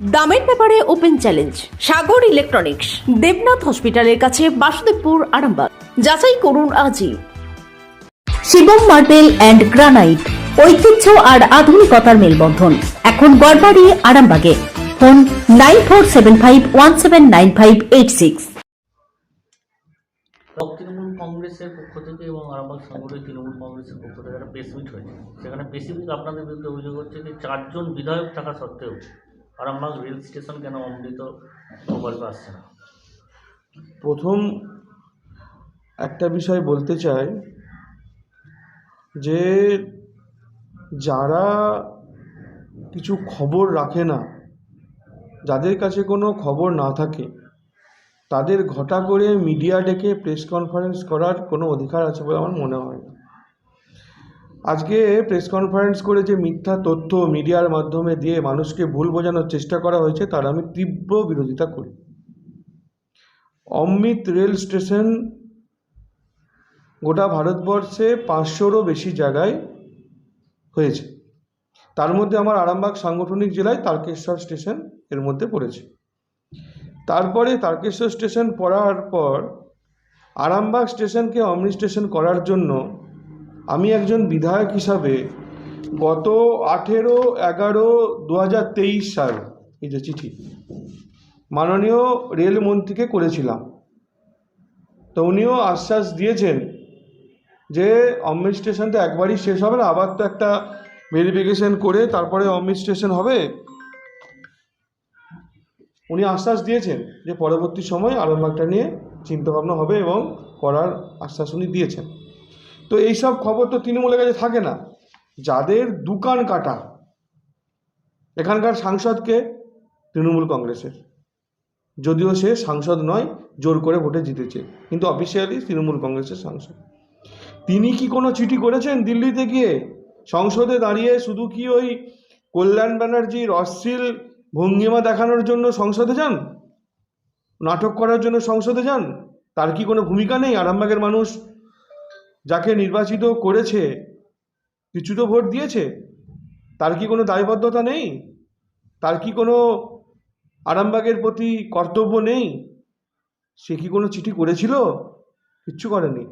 দামের ব্যাপারে open challenge, Sagar electronics, Debnath হসপিটালের কাছে বাসুদেবপুর, আরামবাগ। যাচাই করুন আজই। শিবম মার্বেল অ্যান্ড গ্রানাইট, ঐতিহ্য আর আধুনিকতার মেলবন্ধন। এখন গড়বাড়ি, আরামবাগে। Phone nine four seven five one seven nine five eight six. Trinamool কংগ্রেসের পক্ষ থেকে এবং আরামবাগ তৃণমূল কংগ্রেসের পক্ষ থেকে একটা প্রেস মিট হয়েছে। সেখানে আপনাদের বিরুদ্ধে অভিযোগ হচ্ছে যে চারজন বিধায়ক থাকা সত্ত্বেও আরামবাগ রেল স্টেশন কেন অমৃত প্রকল্পে আসছে না? প্রথম একটা বিষয় বলতে চাই যে যারা কিছু খবর রাখে না, যাদের কাছে কোনো খবর না থাকে, তাদের ঘটা করে মিডিয়া ডেকে প্রেস কনফারেন্স করার কোনো অধিকার আছে বলে আমার মনে হয় না। আজকে প্রেস কনফারেন্স করে যে মিথ্যা তথ্য মিডিয়ার মাধ্যমে দিয়ে মানুষকে ভুল বোঝানোর চেষ্টা করা হয়েছে, তার আমি তীব্র বিরোধিতা করি। অমৃত রেল স্টেশন গোটা ভারতবর্ষে পাঁচশোরও বেশি জায়গায় হয়েছে। তার মধ্যে আমার আরামবাগ সাংগঠনিক জেলায় তারকেশ্বর স্টেশনের মধ্যে পড়েছে। তারপরে তারকেশ্বর স্টেশন পড়ার পর আরামবাগ স্টেশনকে অমৃত স্টেশন করার জন্য আমি একজন বিধায়ক হিসাবে গত আঠেরো, এগারো দু হাজার তেইশ সাল, এই যে চিঠি, মাননীয় রেলমন্ত্রীকে করেছিলাম। তো উনিও আশ্বাস দিয়েছেন যে অমৃত স্টেশন তো একবারই শেষ হবে না, আবার তো একটা ভেরিফিকেশন করে তারপরে অমৃত স্টেশন হবে। উনি আশ্বাস দিয়েছেন যে পরবর্তী সময় আরামবাগটা নিয়ে চিন্তাভাবনা হবে এবং করার আশ্বাস উনি দিয়েছেন। তো এইসব খবর তো তৃণমূলের কাছে থাকে না। যাদের দোকান কাটা, এখানকার সাংসদকে তৃণমূল কংগ্রেসের। যদিও সে সাংসদ নয়, জোর করে ভোটে জিতেছে। কিন্তু অফিসিয়ালি তৃণমূল কংগ্রেসের সাংসদ। তিনি কি কোনো চিঠি করেছেন দিল্লিতে গিয়ে? সংসদে দাঁড়িয়ে শুধু কি ওই কল্যাণ ব্যানার্জির অশ্লীল ভঙ্গিমা দেখানোর জন্য সংসদে যান? নাটক করার জন্য সংসদে যান? তার কি কোনো ভূমিকা নেই? আরামবাগের মানুষ যাকে নির্বাচিত করেছে কিছু তো ভোট দিয়েছে, তার কি কোনো দায়বদ্ধতা নেই? তার কি কোনো আরামবাগের প্রতি কর্তব্য নেই? সে কি কোনো চিঠি করেছিল? কিচ্ছু করেনি।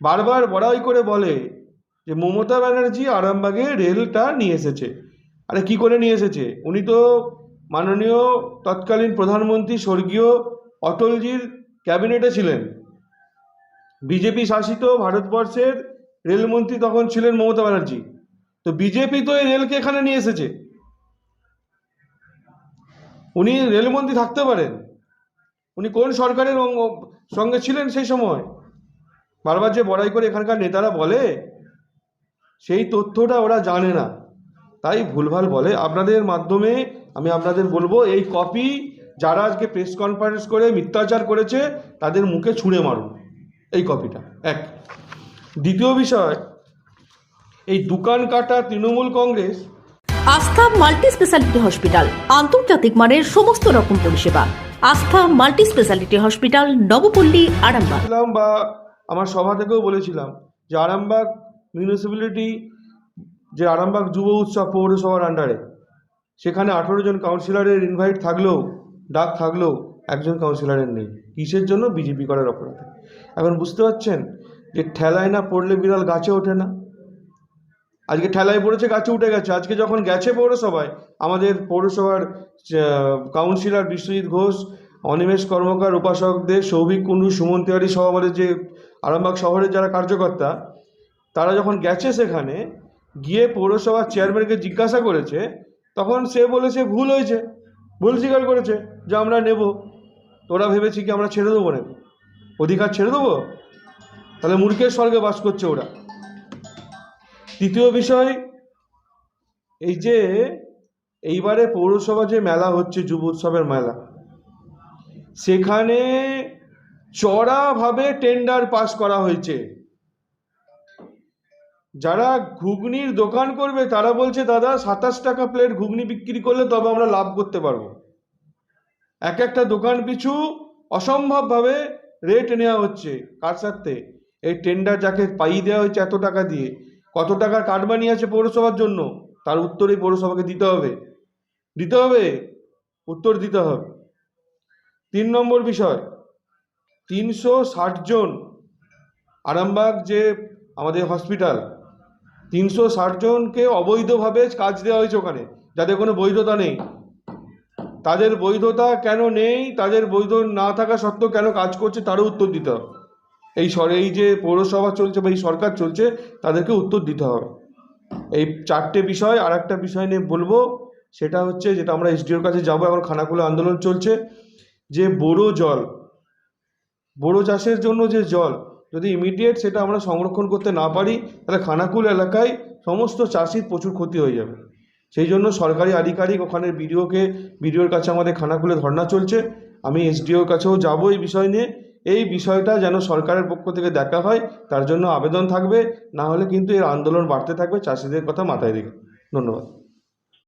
বারবার বড়াই করে বলে যে, মমতা ব্যানার্জি আরামবাগে রেলটা নিয়ে এসেছে। আরে, কি করে নিয়ে এসেছে? উনি তো মাননীয় তৎকালীন প্রধানমন্ত্রী স্বর্গীয় অটলজির ক্যাবিনেটে ছিলেন। বিজেপি শাসিত ভারতবর্ষের রেলমন্ত্রী তখন ছিলেন মমতা ব্যানার্জি। তো বিজেপি তো এই রেলকে এখানে নিয়ে এসেছে। উনি রেলমন্ত্রী থাকতে পারেন। উনি কোন সরকারের সঙ্গে ছিলেন সেই সময়? বারবার যে বড়াই করে এখানকার নেতারা বলে, সেই তথ্যটা ওরা জানে না। তাই ভুলভাল বলে। আপনাদের মাধ্যমে আমি আপনাদের বলব, এই কপি যারা আজকে প্রেস কনফারেন্স করে, মিথ্যাচার করেছে, তাদের মুখে ছুঁড়ে মারুন। এই কপিটা এক। দ্বিতীয় বিষয় এই দোকান কাটা তৃণমূল কংগ্রেস আস্থা মাল্টি স্পেশালিটি হসপিটাল আন্তর্জাতিক মানের সমস্ত রকম পরিষেবা। Astha multi speciality hospital Nabapalli Arambagh. বা আমার সভা থেকেও বলেছিলাম যে আরামবাগ মিউনিসিপ্যালিটি যে আরামবাগ যুব উৎসব পৌরসভার আন্ডারে সেখানে আঠেরো জন কাউন্সিলরের ইনভাইট থাকলেও ডাক থাকলেও একজন কাউন্সিলরের নেই। কিসের জন্য? বিজেপি করার অপরাধে। এখন বুঝতে পারছেন যে ঠেলায় না পড়লে বিড়াল গাছে ওঠে না? আজকে ঠেলায় পড়েছে, গাছে উঠে গেছে। আজকে যখন গেছে পৌরসভায়, আমাদের পৌরসভার কাউন্সিলর বিশ্বজিৎ ঘোষ, অনিমেষ কর্মকার উপাসকদের সৌভিক কুণ্ডু, সুমন তিওয়ারি সহ আমাদের যে আরামবাগ শহরের যারা কার্যকর্তা, তারা যখন গেছে সেখানে, গিয়ে পৌরসভার চেয়ারম্যানকে জিজ্ঞাসা করেছে, তখন সে বলেছে, ভুল হয়েছে। ভুল স্বীকার করেছে যে আমরা নেব। তোরা ভেবেছি কি আমরা ছেড়ে দেবো নাকি? অধিকার ছেড়ে দেবো? তাহলে মূর্খের স্বর্গে বাস করছে ওরা। তৃতীয় বিষয়, এই যে এইবারে পৌরসভা যে মেলা হচ্ছে, যুব উৎসবের মেলা, সেখানে চড়াভাবে টেন্ডার পাস করা হয়েছে। যারা ঘুগনির দোকান করবে, তারা বলছে, দাদা, সাতাশ টাকা প্লেট ঘুগনি বিক্রি করলে তবে আমরা লাভ করতে পারব। এক একটা দোকান পিছু অসম্ভবভাবে রেট নেওয়া হচ্ছে কার সাথে এই টেন্ডার যাকে পাইয়ে দেওয়া হয়েছে এত টাকা দিয়ে, কত টাকার কাটমানি আছে পৌরসভার জন্য? তার উত্তরই পৌরসভাকে দিতে হবে। দিতে হবে? উত্তর দিতে হবে। তিন নম্বর বিষয়, তিনশো ষাট জন আরামবাগ যে আমাদের হসপিটাল তিনশো ষাট জনকে অবৈধভাবে কাজ দেওয়া হয়েছে ওখানে, যাদের কোনো বৈধতা নেই। তাদের বৈধতা কেন নেই? তাদের বৈধ না থাকা সত্ত্বেও কেন কাজ করছে? তারও উত্তর দিতে হবে। এই এই যে পৌরসভা চলছে বা এই সরকার চলছে, তাদেরকে উত্তর দিতে হবে। এই চারটে বিষয় আর একটা বিষয় নিয়ে বলব, সেটা হচ্ছে যেটা আমরা এসডিওর কাছে যাব, এখন খানাকুলো আন্দোলন চলছে, যে বোরো জল, বোরো চাষের জন্য যে জল, যদি ইমিডিয়েট সেটা আমরা সংরক্ষণ করতে না পারি, তাহলে খানাকুল এলাকায় সমস্ত চাষির প্রচুর ক্ষতি হয়ে যাবে। সেই জন্য সরকারি আধিকারিক ওখানে বিডিওকে, বিডিওর কাছে আমাদের খানাকুলে ধর্না চলছে। আমি এসডিওর কাছেও যাব এই বিষয় নিয়ে। এই বিষয়টা যেন সরকারের পক্ষ থেকে দেখা হয়, তার জন্য আবেদন থাকবে। না হলে কিন্তু এর আন্দোলন বাড়তে থাকবে, চাষিদের কথা মাথায় রেখে। ধন্যবাদ।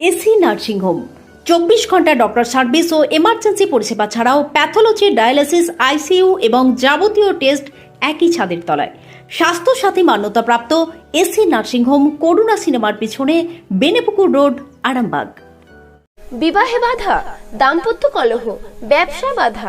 এসি নার্সিংহোম চব্বিশ ঘণ্টা ডক্টর সার্ভিস ও এমার্জেন্সি পরিষেবা ছাড়াও প্যাথোলজি ডায়ালিসিস, আইসিইউ এবং যাবতীয় টেস্ট একই ছাদের তলায়। স্বাস্থ্যসাথী মান্যতাপ্রাপ্ত এসি নার্সিংহোম করুণা সিনেমার পিছনে বেনেপুকুর রোড, আরামবাগ। বিবাহে বাধা, দাম্পত্য কলহ, ব্যবসা বাধা